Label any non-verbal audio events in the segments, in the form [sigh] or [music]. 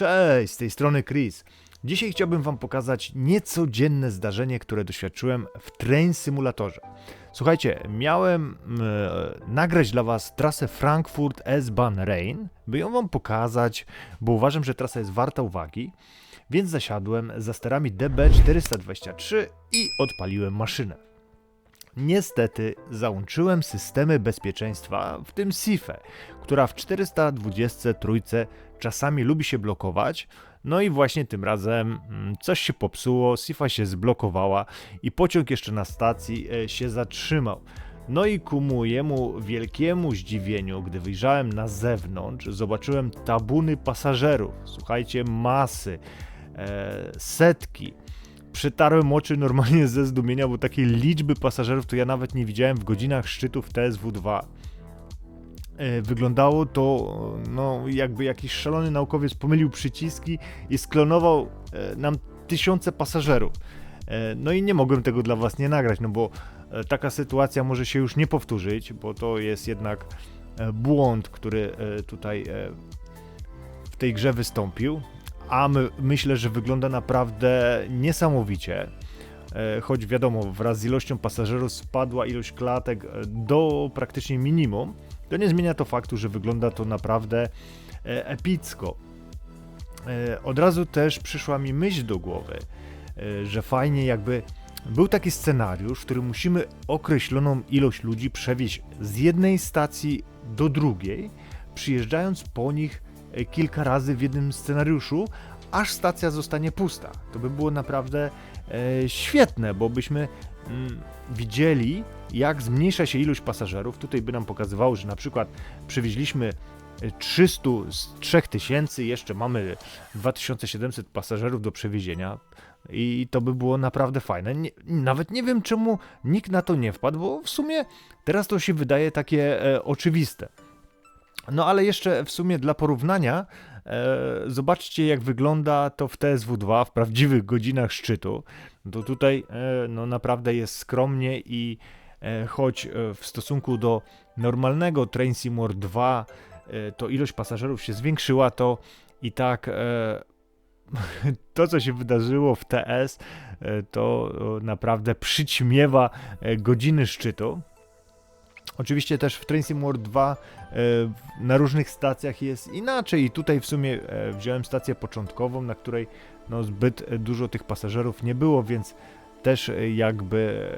Cześć, z tej strony Chris. Dzisiaj chciałbym Wam pokazać niecodzienne zdarzenie, które doświadczyłem w Train Simulatorze. Słuchajcie, miałem e, nagrać dla Was trasę Frankfurt S-Bahn Rhein, by ją Wam pokazać, bo uważam, że trasa jest warta uwagi, więc zasiadłem za sterami DB423 i odpaliłem maszynę. Niestety załączyłem systemy bezpieczeństwa, w tym SIFE, która w 423 czasami lubi się blokować. No i właśnie tym razem mm, coś się popsuło, SIFA się zblokowała i pociąg jeszcze na stacji e, się zatrzymał. No i ku mojemu wielkiemu zdziwieniu, gdy wyjrzałem na zewnątrz, zobaczyłem tabuny pasażerów. Słuchajcie, masy, e, setki. Przytarłem oczy normalnie ze zdumienia, bo takiej liczby pasażerów to ja nawet nie widziałem w godzinach szczytów TSW2. E, Wyglądało to, no, jakby jakiś szalony naukowiec pomylił przyciski i sklonował e, nam tysiące pasażerów. E, No i nie mogłem tego dla Was nie nagrać, no bo taka sytuacja może się już nie powtórzyć, bo to jest jednak błąd, który tutaj w tej grze wystąpił. A my, myślę, że wygląda naprawdę niesamowicie. E, Choć wiadomo, wraz z ilością pasażerów spadła ilość klatek e, do praktycznie minimum, to nie zmienia to faktu, że wygląda to naprawdę e, epicko. Od razu też przyszła mi myśl do głowy, że fajnie jakby był taki scenariusz, w którym musimy określoną ilość ludzi przewieźć z jednej stacji do drugiej, przyjeżdżając po nich kilka razy w jednym scenariuszu, aż stacja zostanie pusta. To by było naprawdę e, świetne, bo byśmy mm, widzieli, jak zmniejsza się ilość pasażerów. Tutaj by nam pokazywało, że na przykład przewieźliśmy e, 300 z 3000, jeszcze mamy 2700 pasażerów do przewiezienia. I to by było naprawdę fajne. Nie, nawet nie wiem, czemu nikt na to nie wpadł, bo w sumie teraz to się wydaje takie e, oczywiste. No ale jeszcze w sumie dla porównania, e, zobaczcie jak wygląda to w TSW2 w prawdziwych godzinach szczytu. To tutaj e, no naprawdę jest skromnie i e, choć w stosunku do normalnego Train Simulator 2 e, to ilość pasażerów się zwiększyła, to i tak [laughs] to co się wydarzyło w TS to naprawdę przyćmiewa godziny szczytu. Oczywiście też w Train Simulator 2 e, na różnych stacjach jest inaczej i tutaj w sumie e, wziąłem stację początkową, na której no, zbyt e, dużo tych pasażerów nie było, więc też e, jakby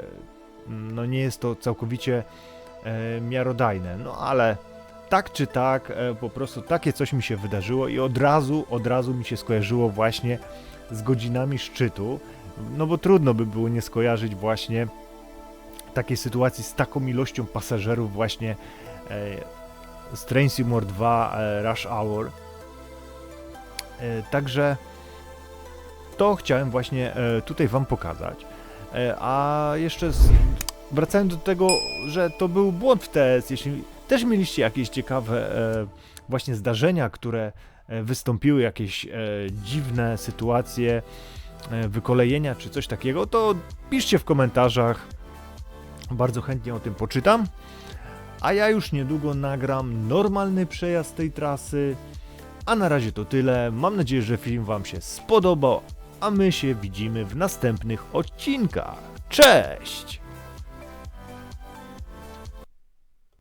e, no, nie jest to całkowicie miarodajne. No ale tak czy tak, po prostu takie coś mi się wydarzyło i od razu, od razu mi się skojarzyło właśnie z godzinami szczytu, no bo trudno by było nie skojarzyć właśnie takiej sytuacji z taką ilością pasażerów właśnie e, z Train Simulator 2 e, Rush Hour. E, także to chciałem właśnie e, tutaj wam pokazać. E, a jeszcze z, wracając do tego, że to był błąd w TS, jeśli też mieliście jakieś ciekawe e, właśnie zdarzenia, które wystąpiły, jakieś dziwne sytuacje, wykolejenia czy coś takiego, to piszcie w komentarzach. Bardzo chętnie o tym poczytam. A ja już niedługo nagram normalny przejazd tej trasy. A na razie to tyle. Mam nadzieję, że film Wam się spodobał. A my się widzimy w następnych odcinkach. Cześć!